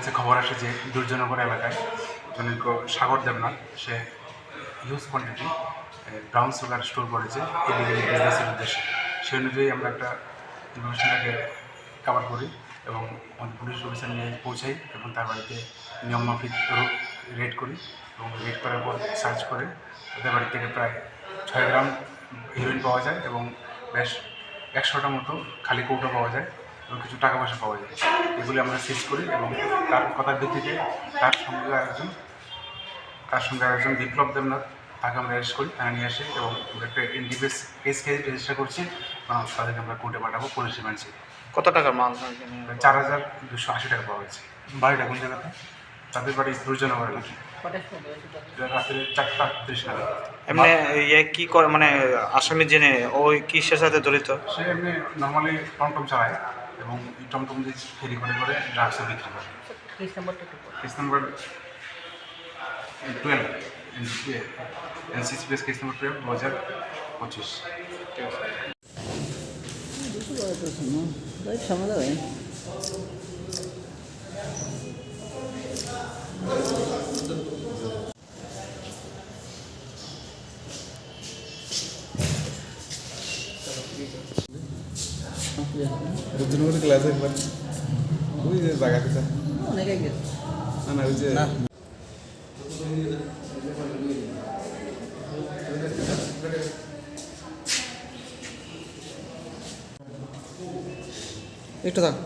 কাছে খবর আসে যে দুর্জনগর এলাকায় জনৈক সাগর দেবনাথ, সে huge quantity brown sugar store করেছে ইলিগালি বিজনেসের উদ্দেশ্যে। সেই অনুযায়ী আমরা একটা ইনফরমেশনটাকে কভার করি এবং আমাদের পুলিশ অফিসার নিয়ে পৌঁছাই এবং তার বাড়িতে নিয়ম মাফিক রেড করি এবং রেড করার পর সার্চ করে তাদের বাড়ি থেকে প্রায় ছয় গ্রাম হিরোইন পাওয়া যায় এবং বেশ একশোটা মতো খালি কৌটো পাওয়া যায়। এবং কিছু টাকা পয়সা পাওয়া যায়। এগুলি আমরা সিজ করি এবং তার কথার ভিত্তিতে তার সঙ্গে একজন তার সঙ্গে একজন বিপ্লব দেবনাথ তাকে আমরা অ্যারেস্ট করি তাকে নিয়ে আসি এবং আমরা একটা এনডিপিএস কেস কেস রেজিস্টার করছি এবং তাদেরকে আমরা কোর্টে পাঠাবো পুলিশ রিমান্ডে কত টাকার মাল চার হাজার দুশো আশি টাকা পাওয়া গেছে। বাড়িটা কোন জায়গাতে? তাদের বাড়ি দুর্জনগরে নাকি? রাত্রে চারটা তিরিশ নাগাদ। এমনি ইয়ে কি করে মানে আসামি জেনে ওই কিসের সাথে জড়িত? সে এমনি নর্মালি টমটম চালায়। এবং টমটম দিয়ে ফেরি করে করে ড্রাগসও বিক্রি করে। Case number twelve NCCPS case number twelve দু হাজার পঁচিশ। দুজনের ক্লাস একবার ওই যে জায়গাটা অনেক আগে না না ওই যে একটু থাক